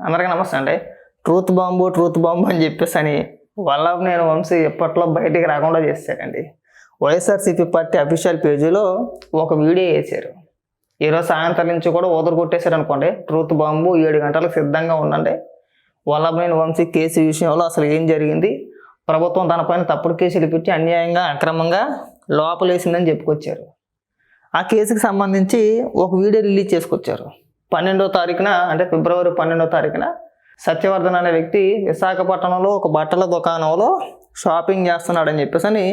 అందరికీ నమస్తే అండి. ట్రూత్ బాంబు ట్రూత్ బాంబు అని చెప్పేసి అని వల్ల నేను వంశీ ఎప్పట్లో బయటికి రాకుండా చేశారండి వైఎస్ఆర్సీపీ పార్టీ అఫీషియల్ పేజీలో ఒక వీడియో వేశారు. ఈరోజు సాయంత్రం నుంచి కూడా ఓదరు కొట్టేశారు అనుకోండి. ట్రూత్ బాంబు ఏడు గంటలకు సిద్ధంగా ఉండండి. వల్లభనేని వంశీ కేసు విషయంలో అసలు ఏం జరిగింది? ప్రభుత్వం తనపైన తప్పుడు కేసులు పెట్టి అన్యాయంగా అక్రమంగా లోపలేసిందని చెప్పుకొచ్చారు. ఆ కేసుకి సంబంధించి ఒక వీడియో రిలీజ్ చేసుకొచ్చారు. పన్నెండో తారీఖున అంటే ఫిబ్రవరి పన్నెండో తారీఖున సత్యవర్ధన్ అనే వ్యక్తి విశాఖపట్నంలో ఒక బట్టల దుకాణంలో షాపింగ్ చేస్తున్నాడని చెప్పేసి అని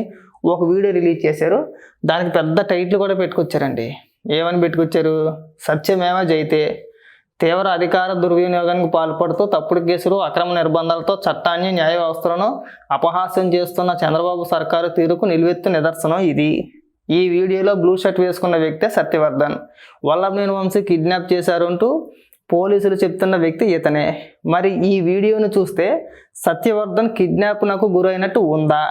ఒక వీడియో రిలీజ్ చేశారు. దానికి పెద్ద టైటిల్ కూడా పెట్టుకొచ్చారండి. ఏమని పెట్టుకొచ్చారు? సత్యమేమో జైతే. తీవ్ర అధికార దుర్వినియోగానికి పాల్పడుతూ తప్పుడు కేసులు అక్రమ నిర్బంధాలతో చట్టాన్ని న్యాయ వ్యవస్థలను అపహాస్యం చేస్తున్న చంద్రబాబు సర్కారు తీరుకు నిలువెత్తు నిదర్శనం ఇది. ఈ వీడియోలో బ్లూ షర్ట్ వేసుకున్న వ్యక్తే సత్యవర్ధన్. వల్లభనేని వంశీ కిడ్నాప్ చేశారు అంటూ పోలీసులు చెప్తున్న వ్యక్తి ఇతనే. మరి ఈ వీడియోను చూస్తే సత్యవర్ధన్ కిడ్నాప్నకు గురైనట్టు ఉందా?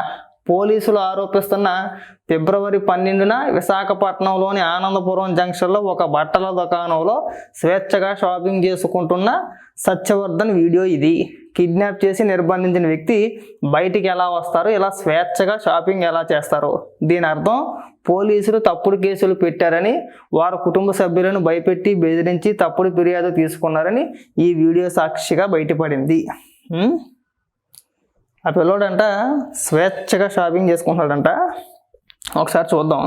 పోలీసులు ఆరోపిస్తున్న ఫిబ్రవరి పన్నెండున విశాఖపట్నంలోని ఆనందపురం జంక్షన్లో ఒక బట్టల దుకాణంలో స్వేచ్ఛగా షాపింగ్ చేసుకుంటున్న సత్యవర్ధన్ వీడియో ఇది. కిడ్నాప్ చేసి నిర్బంధించిన వ్యక్తి బయటికి ఎలా వస్తారు? ఇలా స్వేచ్ఛగా షాపింగ్ ఎలా చేస్తారు? దీని అర్థం పోలీసులు తప్పుడు కేసులు పెట్టారని వారు కుటుంబ సభ్యులను భయపెట్టి బెదిరించి తప్పుడు ఫిర్యాదు తీసుకున్నారని ఈ వీడియో సాక్షిగా బయటపడింది. ఆ పిల్లోడంట స్వేచ్ఛగా షాపింగ్ చేసుకుంటాడంట ఒకసారి చూద్దాం.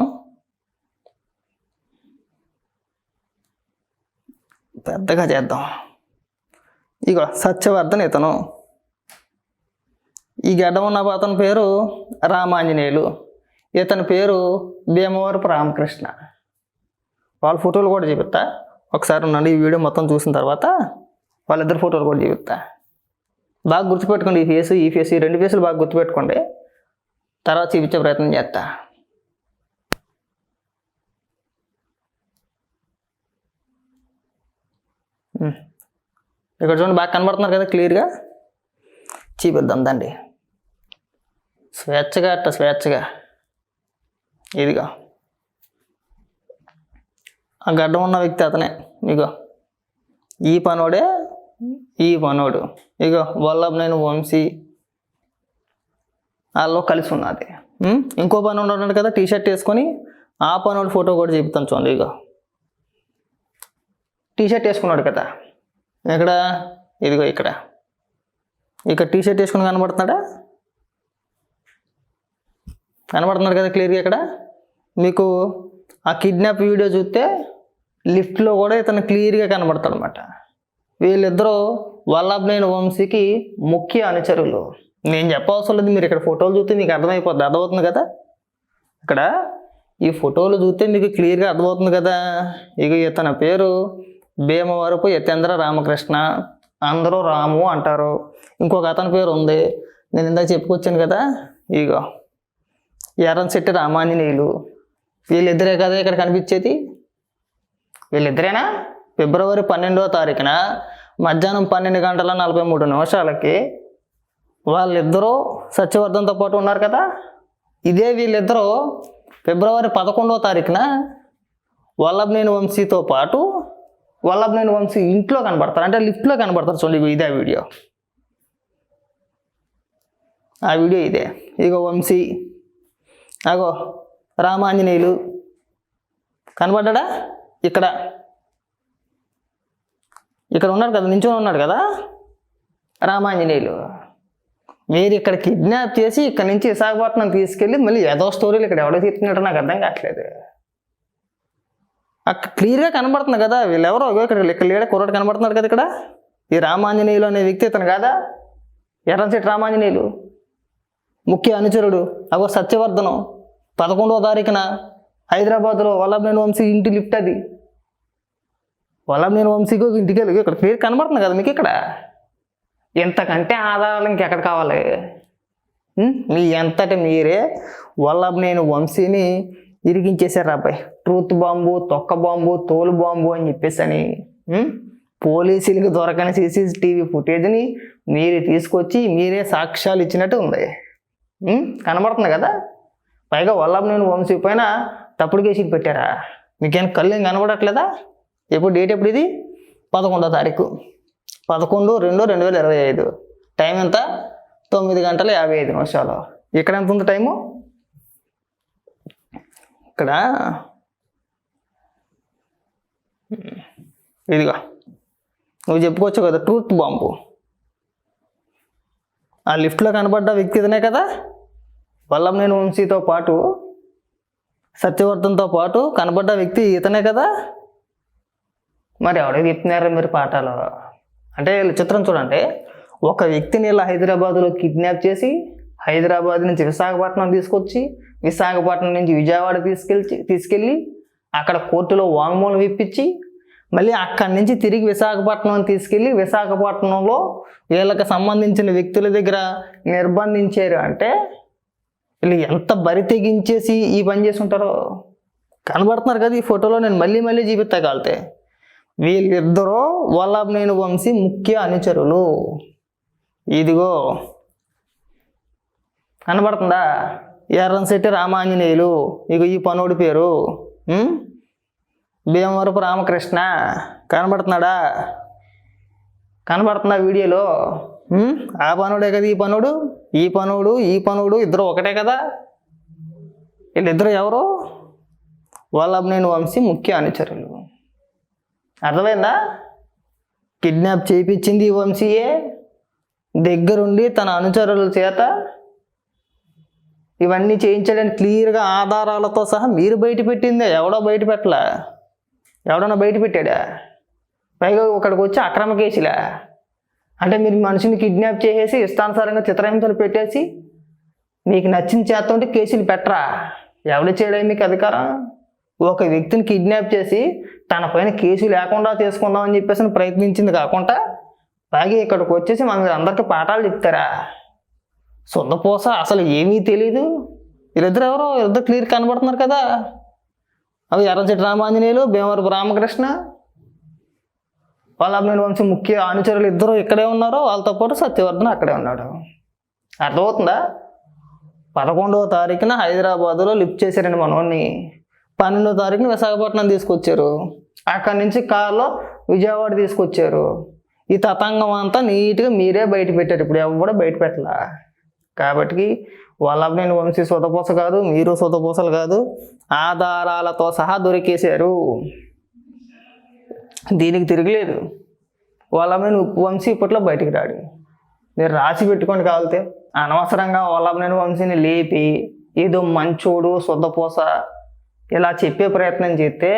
పెద్దగా చేద్దాం. ఇగో సత్యవర్ధన్ ఇతను. ఈ గడ్డ ఉన్న అతని పేరు రామాంజనేయులు. ఇతని పేరు భీమవరపు రామకృష్ణ. వాళ్ళ ఫోటోలు కూడా చూపిస్తా. ఒకసారి ఉండండి ఈ వీడియో మొత్తం చూసిన తర్వాత వాళ్ళిద్దరు ఫోటోలు కూడా చూపిస్తా. బాగా గుర్తుపెట్టుకోండి ఈ ఫేస్ ఈ ఫేస్ ఈ రెండు ఫేసులు బాగా గుర్తుపెట్టుకోండి. తర్వాత చూపించే ప్రయత్నం చేస్తా. ఉమ్. ఇక్కడ చూడండి బాగా కనబడుతున్నారు కదా క్లియర్గా చూపిద్దాం దండి స్వేచ్ఛగా అట్ట స్వేచ్ఛగా. ఇదిగో. ఆ గడ్డం ఉన్న వ్యక్తి అతనే. ఇగో ఈ పనోడే ఈ పనోడు. ఇగో వల్లభ నేను వంశీ. వాళ్ళు కలిసి ఉన్నది. ఇంకో పని ఉన్నాడు కదా టీ షర్ట్ వేసుకొని. ఆ పనోడు ఫోటో కూడా చెప్తాను చూడండి ఇగో టీ షర్ట్ వేసుకున్నాడు కదా. ఎక్కడ? ఇదిగో ఇక్కడ. ఇక్కడ టీ షర్ట్ వేసుకుని కనబడుతున్నాడా? కనబడుతున్నాడు కదా క్లియర్గా ఇక్కడ? మీకు ఆ కిడ్నాప్ వీడియో చూస్తే లిఫ్ట్లో కూడా ఇతను క్లియర్గా కనబడతాడు అనమాట వీళ్ళిద్దరూ వల్లభనేని వంశీకి ముఖ్య అనుచరులు. నేను చెప్పవసరం లేదు మీరు ఇక్కడ ఫోటోలు చూస్తే మీకు అర్థమైపోద్ది అర్థమవుతుంది కదా? ఇక్కడ ఈ ఫోటోలు చూస్తే మీకు క్లియర్గా అర్థమవుతుంది కదా? ఇక ఇతని పేరు భీమవరపు యతేంద్ర రామకృష్ణ అందరూ రాము అంటారు. ఇంకొక అతని పేరు ఉంది. నేను ఇందాక చెప్పుకొచ్చాను కదా? ఇగో ఎర్రంశెట్టి రామాంజనేయులు. వీళ్ళిద్దరే కదా ఇక్కడ కనిపించేది? వీళ్ళిద్దరేనా? ఫిబ్రవరి పన్నెండవ తారీఖున మధ్యాహ్నం పన్నెండు గంటల నలభై మూడు నిమిషాలకి వాళ్ళిద్దరూ సత్యవర్ధన్తో పాటు ఉన్నారు కదా? ఇదే వీళ్ళిద్దరూ ఫిబ్రవరి పదకొండవ తారీఖున వల్లభనేని వంశీతో పాటు వల్లభనేని వంశీ ఇంట్లో కనబడతారు. అంటే లిఫ్ట్లో కనబడతారు చూడండి ఇదే వీడియో. ఆ వీడియో ఇదే. ఇగో వంశీ. అగో రామాంజనేయులు. కనబడ్డా? ఇక్కడ. ఇక్కడ ఉన్నాడు కదా నించుని ఉన్నాడు కదా? రామాంజనేయులు. మీరు ఇక్కడ కిడ్నాప్ చేసి ఇక్కడ నుంచి విశాఖపట్నం తీసుకెళ్ళి మళ్ళీ ఏదో స్టోరీలు ఇక్కడ ఎవడో చెప్తున్నట్టు నాకు అర్థం కావట్లేదు. అక్కడ క్లియర్గా కనబడుతుంది కదా వీళ్ళెవరో? ఇక్కడ ఇక్కడ లేడ కుర్రాడు కనబడుతున్నాడు కదా ఇక్కడ? ఈ రామాంజనేయులు అనే వ్యక్తి ఇతను కాదా? ఎర్రంశెట్టి రామాంజనేయులు. ముఖ్య అనుచరుడు. అగో సత్యవర్ధనం. పదకొండవ తారీఖున హైదరాబాద్లో వల్లభనేని వంశీ ఇంటి లిఫ్ట్ అది. వల్లభనేని వంశీకి ఒక ఇంటికి వెళ్ళి ఇక్కడ క్లియర్ కనబడుతుంది కదా మీకు ఇక్కడ? ఇంతకంటే ఆధారాలు ఇంకెక్కడ కావాలి? మీ ఎంతటి మీరే వల్లభనేని వంశీని ఇరిగించేశారు అబ్బాయి ట్రూత్ బాంబు తొక్క బాంబు తోలు బాంబు అని చెప్పేసి అని పోలీసులకు దొరకని సీసీటీవీ ఫుటేజ్ని మీరే తీసుకొచ్చి మీరే సాక్ష్యాలు ఇచ్చినట్టు ఉంది. కనబడుతుంది కదా? పైగా వల్లభనేని వంశీ పైన తప్పుడు కేసులు పెట్టారా? మీకేం కళ్ళు ఏం కనబడట్లేదా? ఎప్పుడు డేట్ ఎప్పుడు ఇది? పదకొండో తారీఖు. పదకొండు రెండు రెండు వేల ఇరవై ఐదు. టైం ఎంత? తొమ్మిది గంటల యాభై ఐదు నిమిషాలు. ఇక్కడ ఎంత ఉంది టైము? ఇక్కడ ఇదిగో. నువ్వు చెప్పుకోవచ్చు కదా ట్రూత్ బాంబు ఆ లిఫ్ట్లో కనబడ్డ వ్యక్తి ఇతనే కదా? వల్లభనేని వంశీతో పాటు సత్యవర్ధన్తో పాటు కనబడ్డ వ్యక్తి ఇతనే కదా? మరి ఎవరికి చెప్తున్నారా మీరు పాఠాలు? అంటే చిత్రం చూడండి. ఒక వ్యక్తిని ఇలా హైదరాబాద్లో కిడ్నాప్ చేసి హైదరాబాద్ నుంచి విశాఖపట్నం తీసుకొచ్చి విశాఖపట్నం నుంచి విజయవాడ తీసుకెళ్ళి తీసుకెళ్ళి అక్కడ కోర్టులో వాంగ్మూలం ఇప్పించి మళ్ళీ అక్కడి నుంచి తిరిగి విశాఖపట్నం తీసుకెళ్ళి విశాఖపట్నంలో వీళ్ళకి సంబంధించిన వ్యక్తుల దగ్గర నిర్బంధించారు. అంటే వీళ్ళు ఎంత బరి తెగించేసి ఈ పని చేసి ఉంటారో కనబడుతున్నారు కదా ఈ ఫోటోలో. నేను మళ్ళీ మళ్ళీ చూపిస్తా కాలితే. వీళ్ళిద్దరూ వల్లభనేని వంశీ ముఖ్య అనుచరులు. ఇదిగో. కనబడుతుందా? ఎర్రంశెట్టి రామాంజనేయులు. ఇక ఈ పనోడి పేరు. భీమవరపు రామకృష్ణ. కనబడుతున్నాడా? కనబడుతున్నా వీడియోలో ఆ పనుడే కదా ఈ పనుడు? ఈ పనుడు ఈ పనుడు ఇద్దరు ఒకటే కదా? వీళ్ళిద్దరు ఎవరు? వల్లభనేని వంశీ ముఖ్య అనుచరులు. అర్థమైందా? కిడ్నాప్ చేయించింది ఈ వంశీయే. దగ్గరుండి తన అనుచరుల చేత ఇవన్నీ చేయించడానికి క్లియర్గా ఆధారాలతో సహా మీరు బయట పెట్టిందే. ఎవడో బయట పెట్టలా? ఎవడన్నా బయట పెట్టాడా? పైగా ఇక్కడికి వచ్చి అక్రమ కేసులా? అంటే మీరు మనిషిని కిడ్నాప్ చేసేసి ఇష్టానుసారంగా చిత్రహింసలు పెట్టేసి మీకు నచ్చిన చేస్తుంటే కేసులు పెట్టరా? ఎవడు చేయడం మీకు అధికారం? ఒక వ్యక్తిని కిడ్నాప్ చేసి తన పైన కేసు లేకుండా తీసుకుందామని చెప్పేసి ప్రయత్నించింది కాకుండా పైగా ఇక్కడికి వచ్చేసి మన అందరికీ పాఠాలు చెప్తారా? సొంతపోస అసలు ఏమీ తెలీదు. వీళ్ళిద్దరు ఎవరో వీళ్ళిద్దరు క్లియర్ కనబడుతున్నారు కదా. అవి ఎర్రచెట్టు రామాంజనేయులు భీమవరపు రామకృష్ణ వాళ్ళ అభినయ వంశం ముఖ్య అనుచరులు ఇద్దరు ఇక్కడే ఉన్నారు వాళ్ళతో పాటు సత్యవర్ధన్ అక్కడే ఉన్నాడు. అర్థమవుతుందా? పదకొండవ తారీఖున హైదరాబాదులో లిఫ్ట్ చేశారండి మనోడిని. పన్నెండవ తారీఖున విశాఖపట్నం తీసుకొచ్చారు. అక్కడి నుంచి కారులో విజయవాడ తీసుకొచ్చారు. ఈ తతంగం అంతా నీట్గా మీరే బయట పెట్టారు. ఇప్పుడు ఎవరు బయట పెట్టలా? కాబట్టి వల్లభనేని వంశీ సొతపూస కాదు మీరు సొతపూసలు కాదు ఆధారాలతో సహా దొరికేశారు. దీనికి తిరగలేదు. వల్లభనేని వంశీ ఇప్పట్లో బయటికి రాడు. మీరు రాసి పెట్టుకోండి కావాలితే అనవసరంగా వల్లభనేని వంశీని లేపి ఏదో మంచోడు శుద్ధపూస ఇలా చెప్పే ప్రయత్నం చేస్తే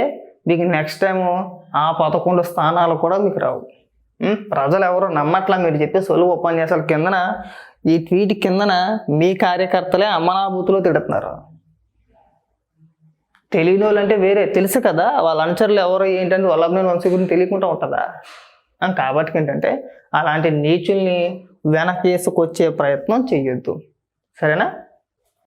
మీకు నెక్స్ట్ టైం ఆ పదకొండు స్థానాలు కూడా మీకు రావు. ప్రజలు ఎవరు నమ్మట్లా మీరు చెప్పే సొలువు ఉపన్యాసాల కిందన ఈ ట్వీట్ కిందన మీ కార్యకర్తలే అమ్మనాభూతిలో తిడుతున్నారు. తెలియని వాళ్ళు అంటే వేరే తెలుసు కదా వాళ్ళ అనుచరులు ఎవరు ఏంటంటే వల్లభనేని వంశీ గురించి తెలియకుండా ఉంటుందా? కాబట్టి ఏంటంటే అలాంటి నీచుల్ని వెనకేసుకొచ్చే ప్రయత్నం చేయొద్దు సరేనా?